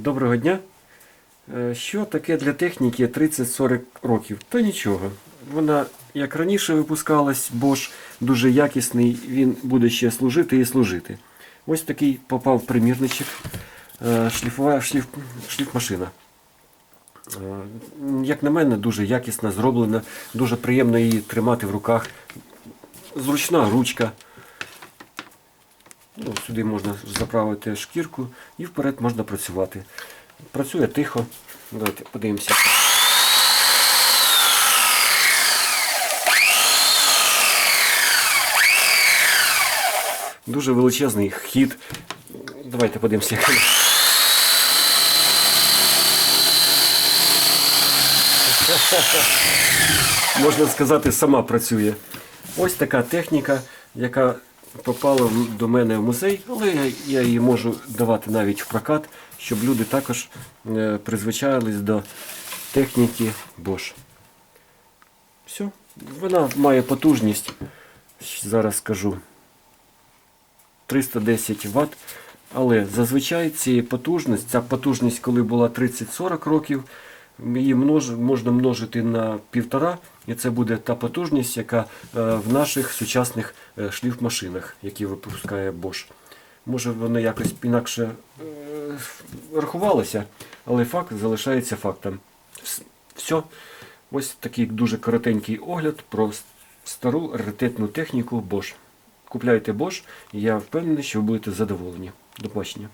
Доброго дня. Е, Що таке для техніки 30-40 років? Та нічого. Вона як раніше випускалась, Bosch дуже якісний, він буде ще служити і служити. Ось такий попав примірничок, е, шліфова шліф, шліфмашина. Е, Як на мене, дуже якісно зроблена, дуже приємно її тримати в руках. Зручна ручка. Ну, сюди можна заправити шкірку і вперед можна працювати. Працює тихо. Давайте подивимося. Дуже величезний хід. Давайте подивимося. Можна сказати, сама працює. Ось така техніка, яка попала до мене в музей, але я, її можу давати навіть в прокат, щоб люди також е, призвичайлись до техніки Bosch. Все. Вона має потужність, зараз скажу, 310 Вт. Але зазвичай ці потужність, ця потужність, коли була 30-40 років, її множ, можна множити на півтора, і це буде та потужність, яка е, в наших сучасних е, шліфмашинах, які випускає Bosch. Може воно якось інакше е, рахувалося, але факт залишається фактом. Все. Ось такий дуже коротенький огляд про стару раритетну техніку Bosch. Купляйте Bosch, і я впевнений, що ви будете задоволені. До побачення.